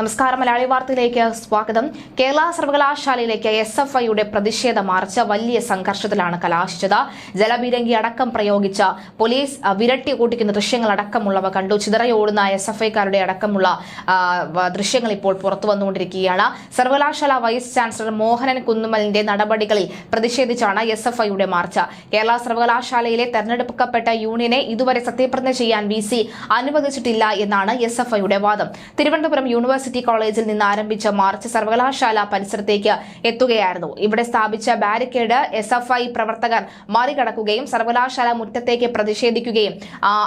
നമസ്കാരം. മലയാളി വാർത്തയിലേക്ക് സ്വാഗതം. കേരള സർവകലാശാലയിലേക്ക് എസ് എഫ് ഐയുടെ പ്രതിഷേധ മാർച്ച് വലിയ സംഘർഷത്തിലാണ് കലാശിച്ചത്. ജലബീരങ്കി അടക്കം പ്രയോഗിച്ച പോലീസ് വിരട്ടി കൂട്ടിക്കുന്ന ദൃശ്യങ്ങൾ അടക്കമുള്ളവ കണ്ടു. ചിതറയോടുന്ന എസ് എഫ് ഐക്കാരുടെ അടക്കമുള്ള ദൃശ്യങ്ങൾ ഇപ്പോൾ പുറത്തു വന്നുകൊണ്ടിരിക്കുകയാണ്. സർവകലാശാല വൈസ് ചാൻസലർ മോഹനൻ കുന്നുമലിന്റെ നടപടികളിൽ പ്രതിഷേധിച്ചാണ് എസ് എഫ് ഐയുടെ മാർച്ച്. കേരള സർവകലാശാലയിലെ തെരഞ്ഞെടുക്കപ്പെട്ട യൂണിയനെ ഇതുവരെ സത്യപ്രതിജ്ഞ ചെയ്യാൻ വി സി അനുവദിച്ചിട്ടില്ല എന്നാണ് എസ് എഫ് ഐയുടെ വാദം. തിരുവനന്തപുരം യൂണിവേഴ്സിറ്റി കോളേജിൽ നിന്ന് ആരംഭിച്ച മാർച്ച് സർവകലാശാല പരിസരത്തേക്ക് എത്തുകയായിരുന്നു. ഇവിടെ സ്ഥാപിച്ച ബാരിക്കേഡ് എസ് പ്രവർത്തകർ മറികടക്കുകയും സർവകലാശാല മുറ്റത്തേക്ക് പ്രതിഷേധിക്കുകയും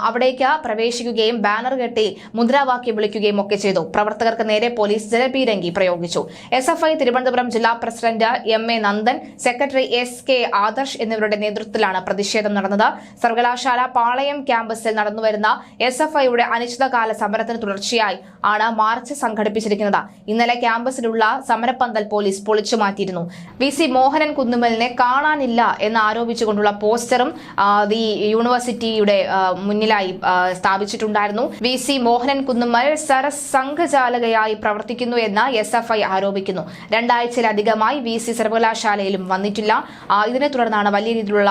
അവിടേക്ക് പ്രവേശിക്കുകയും ബാനർ കെട്ടി മുദ്രാവാക്യം വിളിക്കുകയും ഒക്കെ ചെയ്തു. പ്രവർത്തകർക്ക് നേരെ പോലീസ് ജലപീരങ്കി പ്രയോഗിച്ചു. എസ് എഫ് ഐ തിരുവനന്തപുരം ജില്ലാ president M A Nandan secretary S K Adarsh എന്നിവരുടെ നേതൃത്വത്തിലാണ് പ്രതിഷേധം നടന്നത്. സർവകലാശാല പാളയം ക്യാമ്പസിൽ നടന്നുവരുന്ന എസ് എഫ് ഐയുടെ അനിശ്ചിതകാല സമരത്തിന് തുടർച്ചയായി ആണ് മാർച്ച് സംഘടിപ്പിച്ചിരിക്കുന്നത് ഇന്നലെ ക്യാമ്പസിലുള്ള സമരപ്പന്തൽ പോലീസ് പൊളിച്ചു മാറ്റിയിരുന്നു. വി സി മോഹനൻ കുന്നുമലിനെ കാണാനില്ല എന്ന് ആരോപിച്ചുകൊണ്ടുള്ള പോസ്റ്ററും ഈ യൂണിവേഴ്സിറ്റിയുടെ മുന്നിലായി സ്ഥാപിച്ചിട്ടുണ്ടായിരുന്നു. വി സി മോഹനൻ കുന്നുമൽ സരസംഘചാലകയായി പ്രവർത്തിക്കുന്നു എന്ന് എസ് എഫ് ഐ ആരോപിക്കുന്നു. രണ്ടാഴ്ചയിലധികമായി വി സി സർവകലാശാലയിലും വന്നിട്ടില്ല. ഇതിനെ തുടർന്നാണ് വലിയ രീതിയിലുള്ള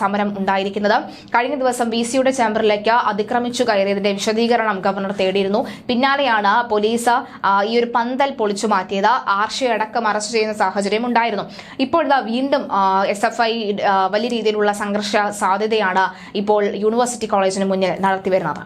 സമരം ഉണ്ടായിരിക്കുന്നത്. കഴിഞ്ഞ ദിവസം വി സിയുടെ ചേംബറിലേക്ക് അതിക്രമിച്ചു കയറിയതിന്റെ വിശദീകരണം ഗവർണർ തേടിയിരുന്നു. പിന്നാലെയാണ് പോലീസ് ഈ ഒരു പന്തൽ പൊളിച്ചു മാറ്റിയത് ആർഷയടക്കം അറസ്റ്റ് ചെയ്യുന്ന സാഹചര്യം ഉണ്ടായിരുന്നു. ഇപ്പോഴിതാ വീണ്ടും എസ് എഫ് ഐ വലിയ രീതിയിലുള്ള സംഘർഷ സാധ്യതയാണ് ഇപ്പോൾ യൂണിവേഴ്സിറ്റി കോളേജിന് മുന്നിൽ നടത്തിവരുന്നത്